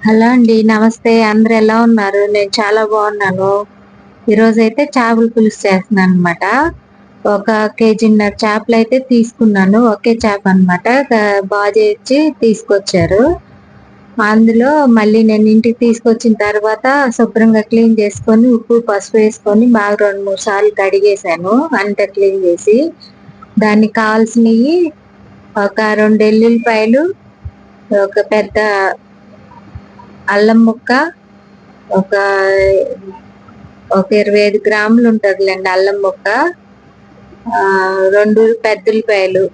Hello అండి నమస్తే. అందరు ఎలా ఉన్నారు? నేను చాలా బాగున్నాను. ఈరోజు అయితే చేపల పులుసు చేస్తున్నాను అనమాట ఒక కేజీన్నర చేపలు అయితే తీసుకున్నాను. ఒకే చేప అనమాట బాగా చేసి తీసుకొచ్చారు. అందులో మళ్ళీ నేను ఇంటికి తీసుకొచ్చిన తర్వాత శుభ్రంగా క్లీన్ చేసుకొని ఉప్పు పసుపు వేసుకొని బాగా రెండు మూడు సార్లు కడిగేసాను అంత క్లీన్ చేసి దానికి కావాల్సినవి ఒక రెండు ఎల్లుల్లిపాయలు ఒక పెద్ద అల్లం ముక్క ఒక ఒక ఇరవై ఐదు గ్రాములు ఉంటుందిలేండి అల్లం ముక్క రెండు పెద్దలపాయలు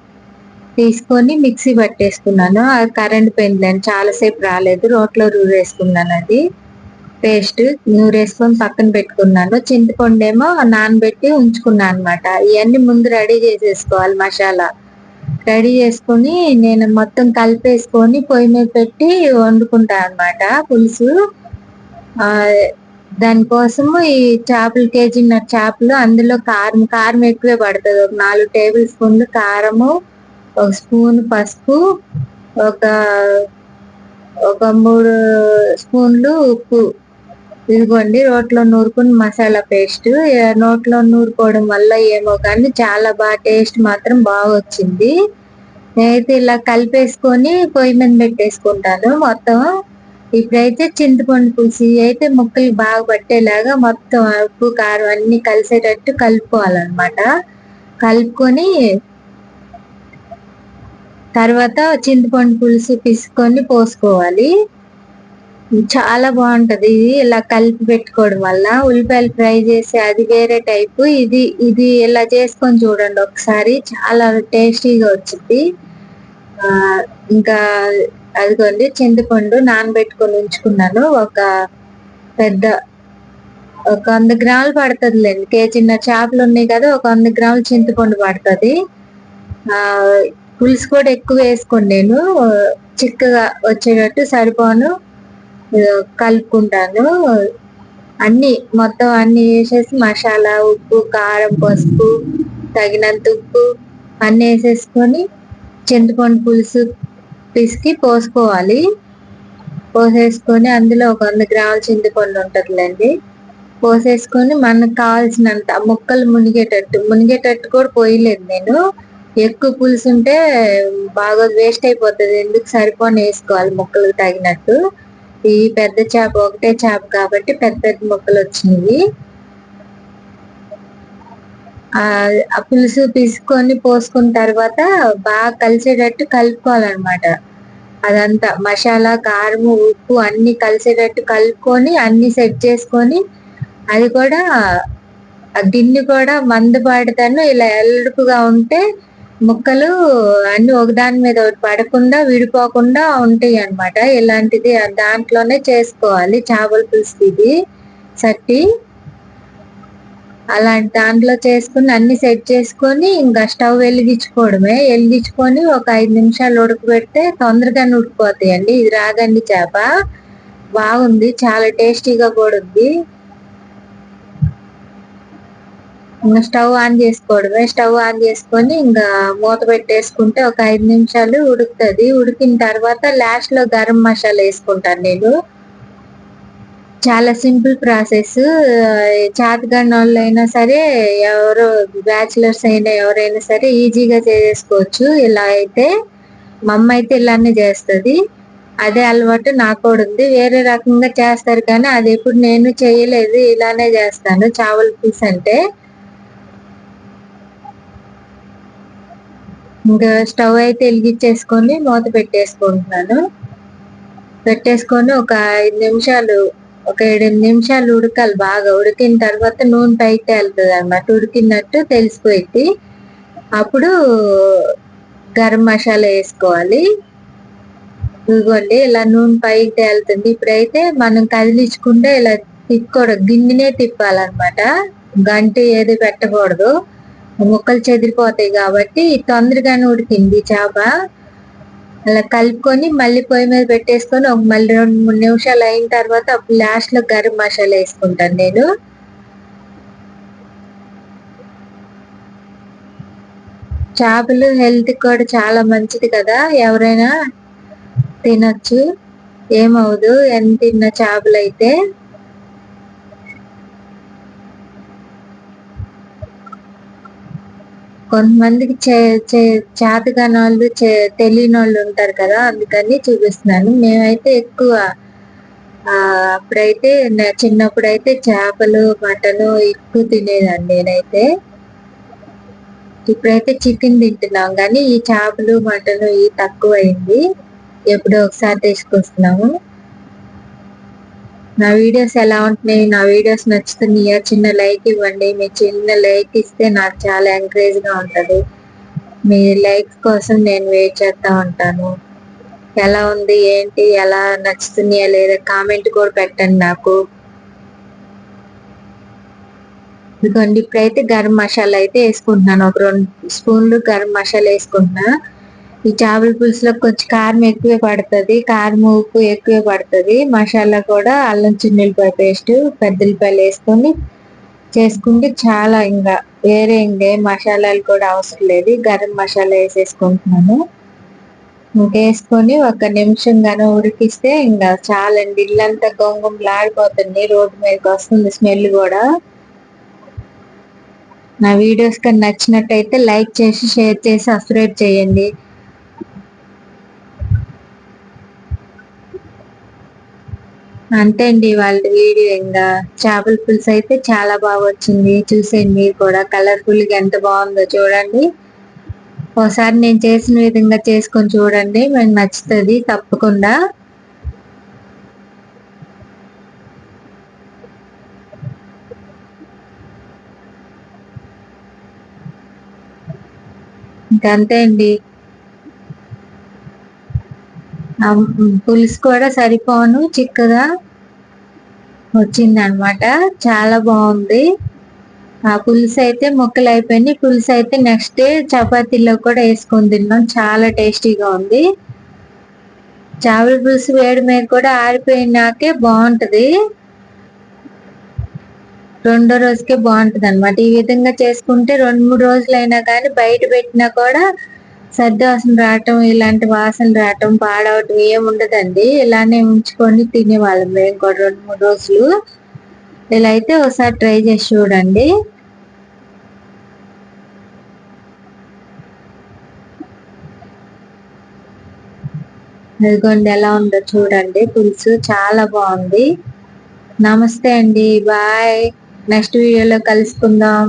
తీసుకొని మిక్సీ పట్టేసుకున్నాను. అది కరెంట్ పోయిందండి చాలాసేపు రాలేదు. రోట్లో నూరేసుకున్నాను అది. పేస్ట్ నూరేసుకొని పక్కన పెట్టుకున్నాను. చింతపండు ఏమో నానబెట్టి ఉంచుకున్నాను అనమాట ఇవన్నీ ముందు రెడీ చేసేసుకోవాలి మసాలా. రెడీ చేసుకుని నేను మొత్తం కలిపేసుకొని పొయ్యి మీద పెట్టి వండుకుంటా అనమాట పులుసు. దానికోసము ఈ చేపలు కేజీన్నర చేపలు అందులో కారం కారం ఎక్కువే పడుతుంది. ఒక నాలుగు టేబుల్ స్పూన్లు కారము ఒక స్పూన్ పసుపు ఒక ఒక మూడు స్పూన్లు ఉప్పు. ఇదిగోండి రోట్లో నూరుకుని మసాలా పేస్ట్. నోట్లో నూరుకోవడం వల్ల ఏమో కానీ చాలా బాగా టేస్ట్ మాత్రం బాగా వచ్చింది నేనైతే ఇలా కలిపేసుకొని పొయ్యి మీద పెట్టేసుకుంటాను మొత్తం. ఇప్పుడైతే చింతపండు పులుసు అయితే ముక్కలు బాగా పట్టేలాగా మొత్తం ఉప్పు కారం అన్ని కలిసేటట్టు కలుపుకోవాలన్నమాట. కలుపుకొని తర్వాత చింతపండు పులుసు పిసుకొని పోసుకోవాలి. చాలా బాగుంటది. ఇది ఇలా కలిపి పెట్టుకోవడం వల్ల ఉల్లిపాయలు ఫ్రై చేసి అది వేరే టైపు. ఇది ఇది ఇలా చేసుకొని చూడండి ఒకసారి. చాలా టేస్టీగా వచ్చింది. ఇంకా అదిగోండి చింతపండు నానబెట్టుకొని ఉంచుకున్నాను. ఒక పెద్ద ఒక వంద గ్రాములు పడుతుందిలేండి. చిన్న చేపలు ఉన్నాయి కదా ఒక వంద గ్రాములు చింతపండు పడుతుంది. పులుసు కూడా ఎక్కువ వేసుకోండి నేను. చిక్కగా వచ్చేటట్టు సరిపోను. కలుపుకుంటాను. అన్ని మొత్తం అన్ని వేసేసి మసాలా ఉప్పు కారం పసుపు తగినంత ఉప్పు అన్ని వేసేసుకొని చింతపండు పులుసు పిసికి పోసుకోవాలి. పోసేసుకొని అందులో ఒక వంద గ్రాముల చింతపండు ఉంటుందిలేండి. పోసేసుకొని మనకు కావాల్సినంత ముక్కలు మునిగేటట్టు మునిగేటట్టు కూడా పోయలేదు నేను. ఎక్కువ పులుసు ఉంటే బాగా వేస్ట్ అయిపోతుంది. ఎందుకు సరిపోని వేసుకోవాలి ముక్కలకు తగినట్టు. ఈ పెద్ద చేప ఒకటే చేప కాబట్టి పెద్ద పెద్ద ముక్కలు వచ్చినవి. ఆ పులుసు తీసుకొని పోసుకున్న తర్వాత బాగా కలిసేటట్టు కలుపుకోవాలన్నమాట. అదంతా మసాలా కారం ఉప్పు అన్ని కలిసేటట్టు కలుపుకొని అన్ని సెట్ చేసుకొని అది కూడా గిన్నె కూడా మందపాడుతాను ఇలా ఎల్లుపుగా ఉంటే ముక్కలు అన్ని ఒకదాని మీద ఒకటి పడకుండా విడిపోకుండా ఉంటాయి అనమాట ఇలాంటిది దాంట్లోనే చేసుకోవాలి. చేపల పులుసు ఇది సట్టి అలాంటి దాంట్లో చేసుకుని అన్ని సెట్ చేసుకొని ఇంకా స్టవ్ వెలిగించుకోవడమే. వెలిగించుకొని ఒక ఐదు నిమిషాలు ఉడకబెడితే తొందరగానే ఉడికిపోతాయండి. ఇది రాగండి చేప. బాగుంది. చాలా టేస్టీగా కూడా ఉంది ఇంకా స్టవ్ ఆన్ చేసుకోవడమే. స్టవ్ ఆన్ చేసుకొని ఇంకా మూత పెట్టేసుకుంటే ఒక ఐదు నిమిషాలు ఉడుకుతుంది. ఉడికిన తర్వాత లాస్ట్లో గరం మసాలా వేసుకుంటాను నేను. చాలా సింపుల్ ప్రాసెస్ చేతగాని వాళ్ళు అయినా సరే ఎవరు బ్యాచిలర్స్ అయినా ఎవరైనా సరే ఈజీగా చేసుకోవచ్చు. ఇలా అయితే మా అమ్మ అయితే ఇలానే చేస్తుంది. అదే అలవాటు నాకు కూడా ఉంది. వేరే రకంగా చేస్తారు కానీ అది ఎప్పుడు నేను చేయలేదు. ఇలానే చేస్తాను. చావల్ పీస్ అంటే ఇంకా స్టవ్ అయితే వెలిగించేసుకొని మూత పెట్టేసుకుంటున్నాను. పెట్టేసుకొని ఒక ఐదు నిమిషాలు ఒక ఏడెనిమిది నిమిషాలు ఉడకాలి. బాగా ఉడికిన తర్వాత నూనె పైకి వెళ్తుంది అనమాట ఉడికినట్టు తెలిసిపోయింది. అప్పుడు గరం మసాలా వేసుకోవాలి. ఇదిగోండి ఇలా నూనె పైకి తేలుతుంది. ఇప్పుడైతే మనం కదిలించుకుంటే ఇలా తిప్పుకోవడం గిన్నెనే తిప్పాలన్నమాట. గంటి ఏది పెట్టకూడదు. ముక్కలు చెదిరిపోతాయి కాబట్టి తొందరగానే ఉడికింది చేప. అలా కలుపుకొని మళ్ళీ పొయ్యి మీద పెట్టేసుకొని ఒక మళ్ళీ రెండు మూడు నిమిషాలు అయిన తర్వాత అప్పుడు లాస్ట్లో గరం మసాలా వేసుకుంటాను నేను. చేపలు హెల్త్ కూడా చాలా మంచిది కదా ఎవరైనా తినొచ్చు. ఏమవుదు ఎంత తిన్న చేపలు అయితే. కొంతమందికి చేతకాని వాళ్ళు తెలియని వాళ్ళు ఉంటారు కదా అందుకని చూపిస్తున్నాను. మేమైతే ఎక్కువ అప్పుడైతే చిన్నప్పుడైతే చేపలు మటను ఎక్కువ తినేదాన్ని నేనైతే. ఇప్పుడైతే చికెన్ తింటున్నాం కానీ ఈ చేపలు మటన్ ఇవి తక్కువ అయింది ఎప్పుడో ఒకసారి తీసుకొస్తున్నాము. నా వీడియోస్ ఎలా ఉంటున్నాయి? నా వీడియోస్ నచ్చుతున్నాయా? చిన్న లైక్ ఇవ్వండి. మీ చిన్న లైక్ ఇస్తే నాకు చాలా ఎంకరేజ్గా ఉంటది. మీ లైక్ కోసం నేను వెయిట్ చేస్తా ఉంటాను. ఎలా ఉంది? ఏంటి? ఎలా నచ్చుతున్నాయా? లేదా కామెంట్ కూడా పెట్టండి నాకు. ఇదిగోండి ఇప్పుడైతే గరం మసాలా అయితే వేసుకుంటున్నాను. ఒక రెండు స్పూన్లు గరం మసాలా వేసుకుంటున్నా. ఈ చేపల పులుసులో కొంచెం కారం ఎక్కువే పడుతుంది. కారం ఉప్పు ఎక్కువే పడుతుంది. మసాలా కూడా అల్లం చిన్నులపాయ పేస్ట్ పెద్దలపాయలు వేసుకొని చేసుకుంటే చాలా ఇంకా వేరే ఇంకే మసాలాలు కూడా అవసరం లేదు. గరం మసాలా వేసేసుకుంటున్నాను. ఇంకేసుకొని ఒక నిమిషం గాను ఉడికిస్తే ఇంకా చాలండి. ఇల్లంతా గొంగుమలాడిపోతుంది. రోడ్డు మీదకి వస్తుంది స్మెల్ కూడా. నా వీడియోస్ కానీ నచ్చినట్టయితే లైక్ చేసి షేర్ చేసి సబ్స్క్రైబ్ చేయండి. అంతే అండి వాళ్ళ వీడియో ఇంకా చేపల పులుసు అయితే చాలా బాగా వచ్చింది. చూసేయండి మీరు కూడా. కలర్ఫుల్గా ఎంత బాగుందో చూడండి. ఒకసారి నేను చేసిన విధంగా చేసుకొని చూడండి. మీకు నచ్చుతుంది తప్పకుండా. ఇంకంతే అండి. పులుసు కూడా సరిపోను చిక్కగా. వచ్చింది అనమాట చాలా బాగుంది. ఆ పులుసు అయితే ముక్కలు అయిపోయింది పులుసు అయితే నెక్స్ట్ డే చపాతీలో కూడా వేసుకొని తిన్నాం. చాలా టేస్టీగా ఉంది. చేపల పులుసు వేడి మీద కూడా ఆరిపోయినాకే బాగుంటుంది. రెండో రోజుకే బాగుంటుంది అనమాట ఈ విధంగా చేసుకుంటే రెండు మూడు రోజులు అయినా కానీ బయట పెట్టినా కూడా సర్ది వాసన రావటం ఇలాంటి వాసన రావటం పాడవటం ఏం ఉండదండి. ఇలానే ఉంచుకొని తినేవాళ్ళం మేము కూడా రెండు మూడు రోజులు. ఇలా అయితే ఒకసారి ట్రై చేసి చూడండి. అదిగోండి ఎలా ఉందో చూడండి. పులుసు చాలా బాగుంది. నమస్తే అండి బాయ్. నెక్స్ట్ వీడియోలో కలుసుకుందాం.